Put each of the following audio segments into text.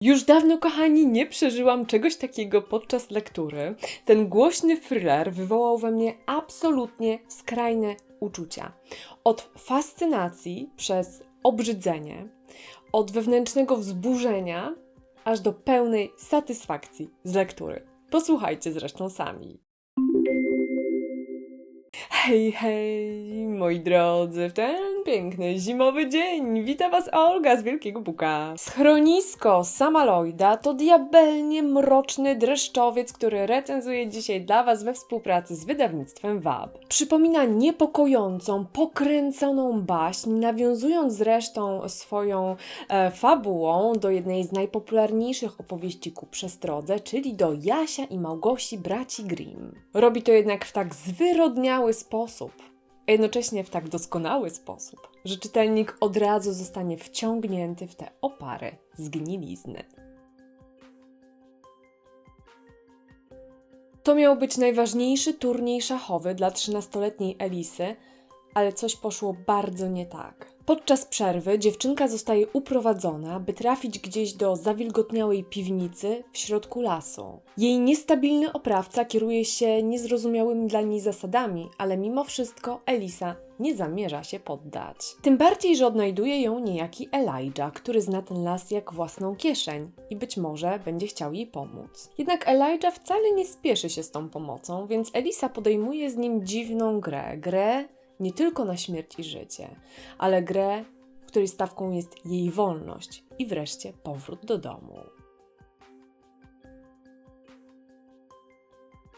Już dawno, kochani, nie przeżyłam czegoś takiego podczas lektury. Ten głośny thriller wywołał we mnie absolutnie skrajne uczucia. Od fascynacji przez obrzydzenie, od wewnętrznego wzburzenia, aż do pełnej satysfakcji z lektury. Posłuchajcie zresztą sami. Hej, hej, moi drodzy, w ten piękny zimowy dzień wita Was Olga z Wielkiego Buka. Schronisko Samaloida to diabelnie mroczny dreszczowiec, który recenzuję dzisiaj dla Was we współpracy z wydawnictwem WAB. Przypomina niepokojącą, pokręconą baśń, nawiązując zresztą swoją e, fabułą do jednej z najpopularniejszych opowieści ku przestrodze, czyli do Jasia i Małgosi braci Grimm. Robi to jednak w tak zwyrodniały sposób, a jednocześnie w tak doskonały sposób, że czytelnik od razu zostanie wciągnięty w tę oparę zgnilizny. To miał być najważniejszy turniej szachowy dla 13-letniej Elisy, ale coś poszło bardzo nie tak. Podczas przerwy dziewczynka zostaje uprowadzona, by trafić gdzieś do zawilgotniałej piwnicy w środku lasu. Jej niestabilny oprawca kieruje się niezrozumiałymi dla niej zasadami, ale mimo wszystko Elisa nie zamierza się poddać. Tym bardziej, że odnajduje ją niejaki Elijah, który zna ten las jak własną kieszeń i być może będzie chciał jej pomóc. Jednak Elijah wcale nie spieszy się z tą pomocą, więc Elisa podejmuje z nim dziwną grę. Grę nie tylko na śmierć i życie, ale grę, której stawką jest jej wolność i wreszcie powrót do domu.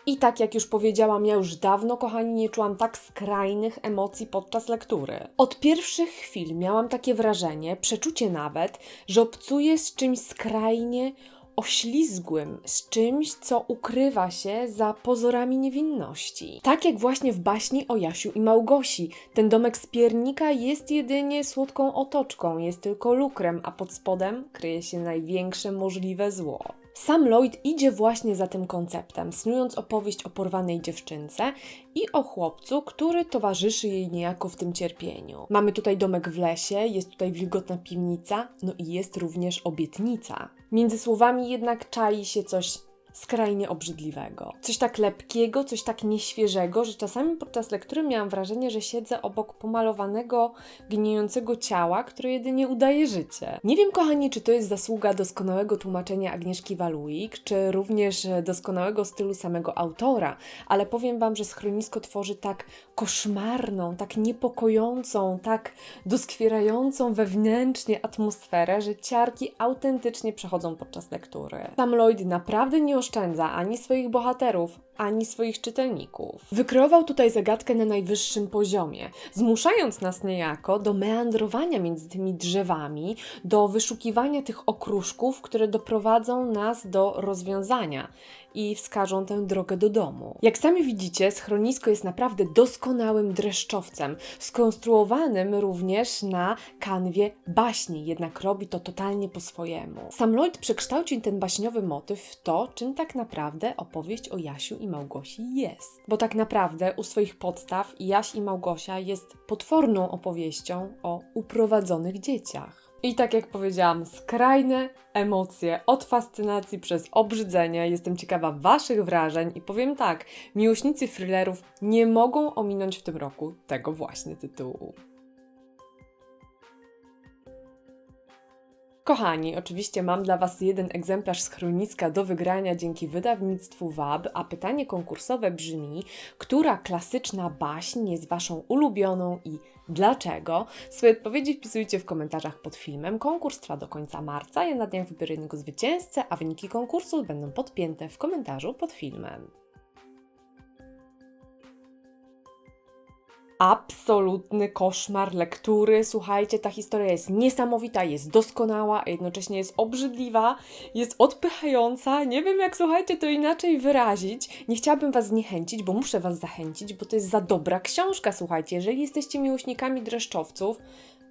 I tak jak już powiedziałam, ja już dawno, kochani, nie czułam tak skrajnych emocji podczas lektury. Od pierwszych chwil miałam takie wrażenie, przeczucie nawet, że obcuję z czymś skrajnie oślizgłym, z czymś, co ukrywa się za pozorami niewinności. Tak jak właśnie w baśni o Jasiu i Małgosi, ten domek z piernika jest jedynie słodką otoczką, jest tylko lukrem, a pod spodem kryje się największe możliwe zło. Sam Lloyd idzie właśnie za tym konceptem, snując opowieść o porwanej dziewczynce i o chłopcu, który towarzyszy jej niejako w tym cierpieniu. Mamy tutaj domek w lesie, jest tutaj wilgotna piwnica, no i jest również obietnica. Między słowami jednak czai się coś skrajnie obrzydliwego. Coś tak lepkiego, coś tak nieświeżego, że czasami podczas lektury miałam wrażenie, że siedzę obok pomalowanego, gnijącego ciała, które jedynie udaje życie. Nie wiem, kochani, czy to jest zasługa doskonałego tłumaczenia Agnieszki Waluik, czy również doskonałego stylu samego autora, ale powiem Wam, że schronisko tworzy tak koszmarną, tak niepokojącą, tak doskwierającą wewnętrznie atmosferę, że ciarki autentycznie przechodzą podczas lektury. Sam Lloyd naprawdę nie oszczędza ani swoich bohaterów, ani swoich czytelników. Wykreował tutaj zagadkę na najwyższym poziomie, zmuszając nas niejako do meandrowania między tymi drzewami, do wyszukiwania tych okruszków, które doprowadzą nas do rozwiązania i wskażą tę drogę do domu. Jak sami widzicie, schronisko jest naprawdę doskonałym dreszczowcem, skonstruowanym również na kanwie baśni, jednak robi to totalnie po swojemu. Sam Lloyd przekształcił ten baśniowy motyw w to, czym tak naprawdę opowieść o Jasiu i Małgosi jest. Bo tak naprawdę u swoich podstaw Jaś i Małgosia jest potworną opowieścią o uprowadzonych dzieciach. I tak jak powiedziałam, skrajne emocje od fascynacji przez obrzydzenie. Jestem ciekawa Waszych wrażeń i powiem tak, miłośnicy thrillerów nie mogą ominąć w tym roku tego właśnie tytułu. Kochani, oczywiście mam dla Was jeden egzemplarz schroniska do wygrania dzięki wydawnictwu WAB, a pytanie konkursowe brzmi: która klasyczna baśń jest Waszą ulubioną i dlaczego? Swoje odpowiedzi wpisujcie w komentarzach pod filmem. Konkurs trwa do końca marca. Ja na dniach wybiorę jednego zwycięzcę, a wyniki konkursu będą podpięte w komentarzu pod filmem. Absolutny koszmar lektury. Słuchajcie, ta historia jest niesamowita, jest doskonała, a jednocześnie jest obrzydliwa, jest odpychająca. Nie wiem, jak słuchajcie, to inaczej wyrazić. Nie chciałabym Was zniechęcić, bo muszę Was zachęcić, bo to jest za dobra książka, słuchajcie. Jeżeli jesteście miłośnikami dreszczowców,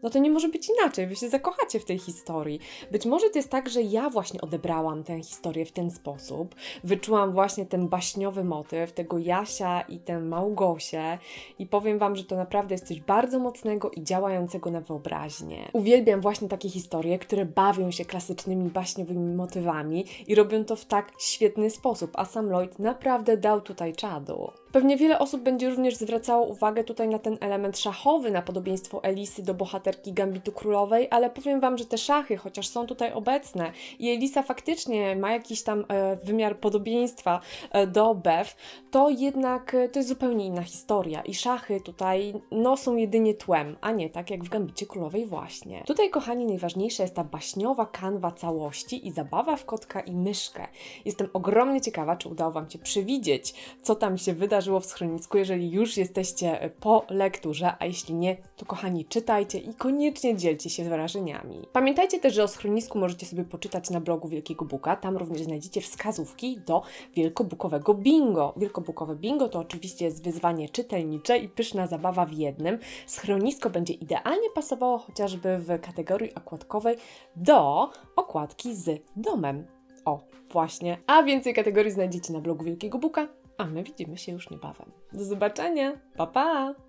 no to nie może być inaczej, wy się zakochacie w tej historii. Być może to jest tak, że ja właśnie odebrałam tę historię w ten sposób, wyczułam właśnie ten baśniowy motyw, tego Jasia i tę Małgosię i powiem Wam, że to naprawdę jest coś bardzo mocnego i działającego na wyobraźnię. Uwielbiam właśnie takie historie, które bawią się klasycznymi baśniowymi motywami i robią to w tak świetny sposób, a sam Lloyd naprawdę dał tutaj czadu. Pewnie wiele osób będzie również zwracało uwagę tutaj na ten element szachowy, na podobieństwo Elisy do bohaterki Gambitu Królowej, ale powiem Wam, że te szachy, chociaż są tutaj obecne i Elisa faktycznie ma jakiś tam e, wymiar podobieństwa e, do Bev, to jednak e, to jest zupełnie inna historia i szachy tutaj no, są jedynie tłem, a nie tak jak w Gambicie Królowej właśnie. Tutaj, kochani, najważniejsza jest ta baśniowa kanwa całości i zabawa w kotka i myszkę. Jestem ogromnie ciekawa, czy udało Wam się przewidzieć, co tam się wydarzyło w schronisku, jeżeli już jesteście po lekturze, a jeśli nie, to kochani, czytajcie i koniecznie dzielcie się wrażeniami. Pamiętajcie też, że o schronisku możecie sobie poczytać na blogu Wielkiego Buka, tam również znajdziecie wskazówki do wielkobukowego bingo. Wielkobukowe bingo to oczywiście jest wyzwanie czytelnicze i pyszna zabawa w jednym. Schronisko będzie idealnie pasowało chociażby w kategorii okładkowej do okładki z domem. O, właśnie. A więcej kategorii znajdziecie na blogu Wielkiego Buka, a my widzimy się już niebawem. Do zobaczenia. Pa pa!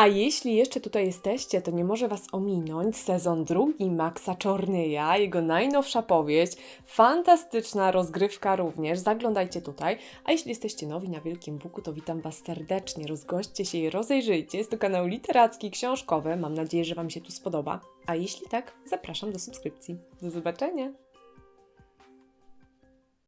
A jeśli jeszcze tutaj jesteście, to nie może Was ominąć sezon drugi Maxa Czornyja, jego najnowsza powieść, fantastyczna rozgrywka również, zaglądajcie tutaj. A jeśli jesteście nowi na Wielkim Buku, to witam Was serdecznie, rozgośćcie się i rozejrzyjcie. Jest to kanał literacki, książkowy, mam nadzieję, że Wam się tu spodoba. A jeśli tak, zapraszam do subskrypcji. Do zobaczenia!